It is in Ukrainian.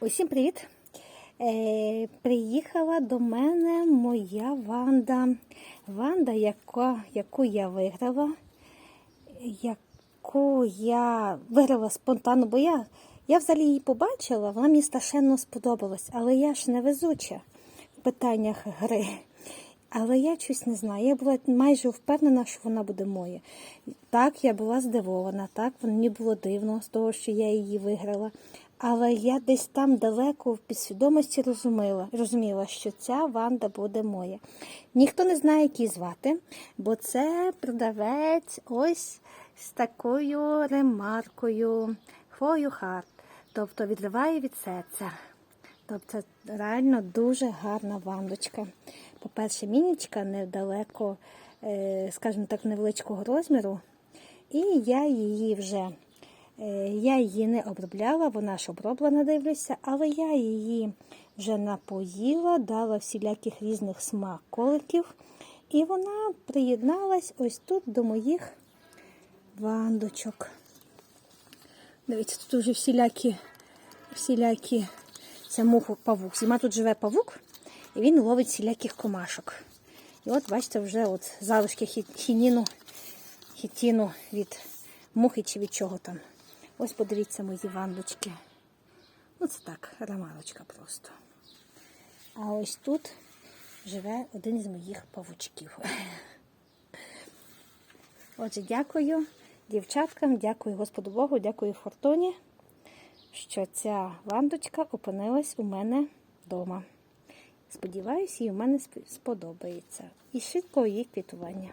Усім привіт! Е, приїхала до мене моя Ванда. Ванда, яка, яку я виграла, яку я виграла спонтанно, бо я, я взагалі її побачила, вона мені страшенно сподобалась, але я ж не везуча в питаннях гри. Але я щось не знаю. Я була майже впевнена, що вона буде моя. Так, я була здивована, так, мені було дивно з того, що я її виграла. Але я десь там далеко в підсвідомості розуміла, розуміла, що ця Ванда буде моя. Ніхто не знає, як її звати, бо це продавець ось з такою ремаркою «For your heart», тобто відриває від серця. Тобто реально дуже гарна вандочка. По-перше, мінічка недалеко, е, скажімо так, невеличкого розміру. І я її вже я її не обробляла, вона ж оброблена, дивлюся, але я її вже напоїла, дала всіляких різних смаколиків. І вона приєдналась ось тут до моїх вандочок. Дивіться, тут вже всілякі, всілякі це муху павук. Зима тут живе павук, і він ловить всіляких комашок. І от, бачите, вже от залишки хініну, хітіну від мухи чи від чого там. Ось подивіться мої вандочки. Ну, це так, романочка просто. А ось тут живе один із моїх павучків. Отже, дякую дівчаткам, дякую Господу Богу, дякую Фортуні, що ця вандочка опинилась у мене вдома. Сподіваюсь, їй у мене сподобається. І швидкого її квітування.